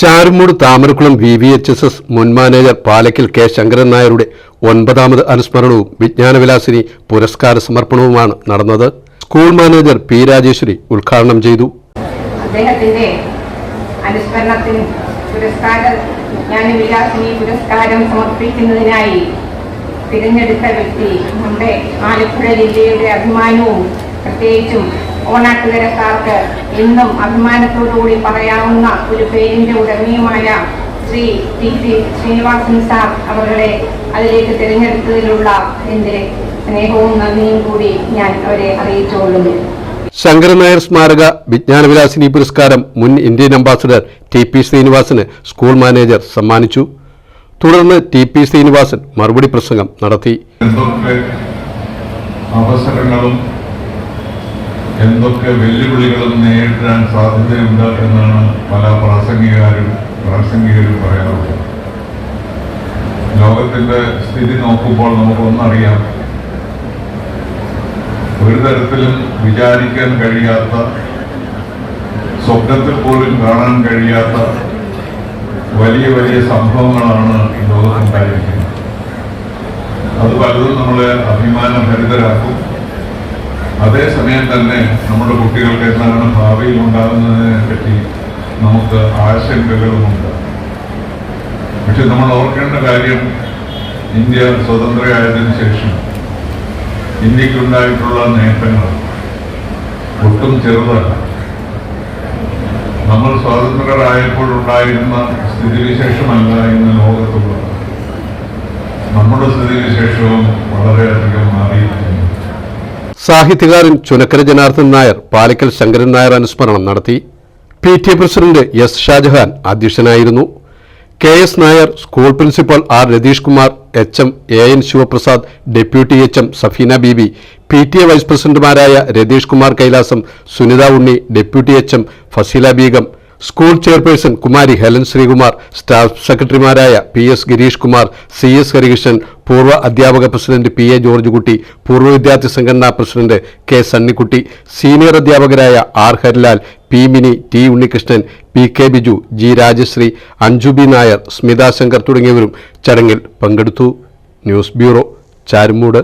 Charummoodu Thamarakulam V V H S S മുൻ manager പാലക്കിൽ K Sankaran നായരുടെ ഒൻപതാമത് അനുസ്മരണവും വിജ്ഞാനവിലാസിനി പുരസ്കാര സമർപ്പണവുമാണ് നടന്നത്. സ്കൂൾ മാനേജർ പി രാജേശ്വരി ഉദ്ഘാടനം ചെയ്തു. അദ്ദേഹത്തിന്റെ അനുസ്മരണത്തിന് പുരസ്കാര വിജ്ഞാനവിലാസിനി പുരസ്കാരം സമർപ്പിക്കുന്നതിനായി തിരഞ്ഞെടുത്ത വ്യക്തി നമ്മുടെ ആലപ്പുഴ ജില്ലയുടെ അഭിമാനവും പ്രത്യേകിച്ചും ഓണാട്ടുകരക്കാർക്ക് ഇന്നും അഭിമാനത്തോടുകൂടി പറയാവുന്ന ഒരു പേരിന്റെ ഉടമയുമായ Shri T C Srinivasan sir അവരുടെ അതിലേക്ക് തിരഞ്ഞെടുത്തതിലുള്ള എന്റെ സ്നേഹവും നന്ദിയും കൂടി ഞാൻ അവരെ അറിയിച്ചുകൊള്ളുന്നു. ശങ്കരൻ നായർ സ്മാരക വിജ്ഞാനവിലാസിനി പുരസ്കാരം മുൻ ഇന്ത്യൻ അംബാസഡർ ടി പി ശ്രീനിവാസന് സ്കൂൾ മാനേജർ സമ്മാനിച്ചു. തുടർന്ന് ടി പി ശ്രീനിവാസൻ മറുപടി പ്രസംഗം നടത്തി. അവസരങ്ങളും എന്തൊക്കെ വെല്ലുവിളികളും നേരിടാൻ സാധ്യതയുണ്ട് എന്നാണ് പല പ്രാസംഗികാരും പ്രാസംഗികരും പറയാറുള്ളത്. ലോകത്തിന്റെ സ്ഥിതി നോക്കുമ്പോൾ നമുക്കൊന്നറിയാം ഒരു തരത്തിലും വിചാരിക്കാൻ കഴിയാത്ത സ്വപ്നത്തിൽ പോലും കാണാൻ കഴിയാത്ത വലിയ വലിയ സംഭവങ്ങളാണ് ഈ ലോകത്തുണ്ടായിരിക്കുന്നത്. അത് പലതും നമ്മളെ അഭിമാനഭരിതരാക്കും. അതേസമയം തന്നെ നമ്മുടെ കുട്ടികൾക്ക് എന്താണ് ഭാവിയിൽ ഉണ്ടാകുന്നതിനെ പറ്റി നമുക്ക് ആശങ്കകളുമുണ്ട്. പക്ഷെ നമ്മൾ ഓർക്കേണ്ട കാര്യം ഇന്ത്യ സ്വതന്ത്രയായതിനു ശേഷം ഇന്ത്യക്കുണ്ടായിട്ടുള്ള നേട്ടങ്ങൾ ഒട്ടും ചെറുതല്ല. നമ്മൾ സ്വാതന്ത്ര്യരായപ്പോഴുണ്ടായിരുന്ന സ്ഥിതിവിശേഷമല്ല ഇന്ന് ലോകത്തുള്ളത്. നമ്മുടെ സ്ഥിതിവിശേഷവും സാഹിത്യകാരൻ ചുനക്കര ജനാർദ്ദൻ നായർ പാലിക്കൽ ശങ്കരൻ നായർ അനുസ്മരണം നടത്തി. P T president S Shajahan അധ്യക്ഷനായിരുന്നു. K S Nair school principal R Ratheesh Kumar H M A N Sivaprasad deputy H M Safeena Beebi P T A vice പ്രസിഡന്റുമാരായ Ratheesh Kumar Kailasam Sunitha Unni deputy H M Faseela Beegum school chairperson Kumari Helen Sreekumar staff സെക്രട്ടറിമാരായ P S Gireesh Kumar C S Harikrishnan പൂർവ അധ്യാപക president P A George കുട്ടി പൂർവ വിദ്യാർത്ഥി സംഘടനാ president K Sunnykutty senior അധ്യാപകരായ R Harilal P Mini T Unnikrishnan P K Biju G Rajasree Anjubi Nair Smitha Shankar തുടങ്ങിയവരും ചടങ്ങിൽ പങ്കെടുത്തു. News bureau Charummoodu.